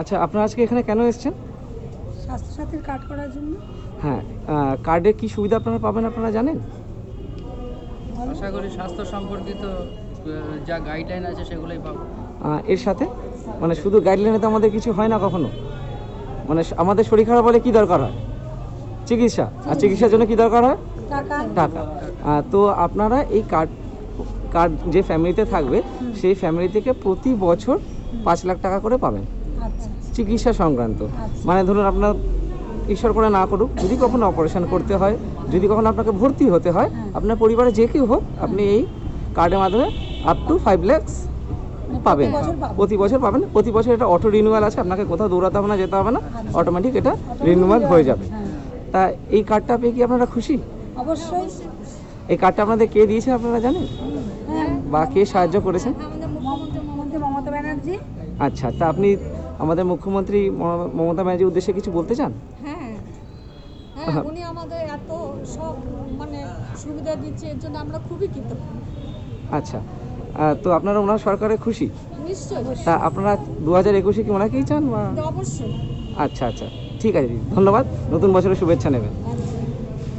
আচ্ছা আপনারা আজকে এখানে কেন এসেছেন? স্বাস্থ্যসাথীর কার্ড করার জন্য। হ্যাঁ কার্ডে কি সুবিধা আপনারা পাবেন আপনারা জানেন? আশা করি স্বাস্থ্য সম্পর্কিত যা গাইডলাইন আছে সেগুলোই পাবো। এর সাথে? মানে শুধু গাইডলাইনে তো আমাদের কিছু হয় না কখনো? মানে আমাদের শরীর খারাপ হলে কি দরকার হয়? চিকিৎসা। আর চিকিৎসার জন্য কি দরকার হয়? টাকা। টাকা। তো আপনারা এই কার্ড কার্ড যে ফ্যামিলিতে থাকবে সেই ফ্যামিলি থেকে প্রতি বছর পাঁচ লাখ টাকা করে পাবেন। চিকিৎসা সংক্রান্ত। আচ্ছা। মানে ধরুন আপনার ঈশ্বর করে না করুক যদি কখনো অপারেশন করতে হয় যদি কখনো আপনাকে ভর্তি হতে হয় হ্যাঁ। আপনার পরিবারে যে কেউ হোক আপনি এই কার্ডের মাধ্যমে আপ টু ফাইভ ল্যাক্স পাবেন। প্রতি বছর পাবেন। প্রতি বছর এটা অটো রিনিউয়াল আছে আপনাকে কোথাও দৌড়াতে হবে না যেতে হবে না আচ্ছা। অটোমেটিক এটা রিনিউয়াল হয়ে যাবে। হ্যাঁ তা এই কার্ডটা পেয়ে কি আপনারা খুশি? অবশ্যই। এই কার্ডটা আপনাদের কে দিয়েছে আপনারা জানেন? হ্যাঁ। বা কে সাহায্য করেছেন আচ্ছা তা আপনি আমাদের মুখ্যমন্ত্রী মমতা ব্যানার্জির উদ্দেশ্যে কিছু বলতে চান? হ্যাঁ। হ্যাঁ উনি আমাদের এত সব মানে সুবিধা দিচ্ছে এর জন্য আমরা খুবই কৃতজ্ঞ। আচ্ছা। তো আপনারা ওনার সরকারে খুশি? নিশ্চয়ই। তা আপনারা দু হাজার একুশে কি ওনাকেই চান বা? অবশ্যই। আচ্ছা আচ্ছা। ঠিক আছে দিদি। ধন্যবাদ। নতুন বছরের শুভেচ্ছা নেবেন।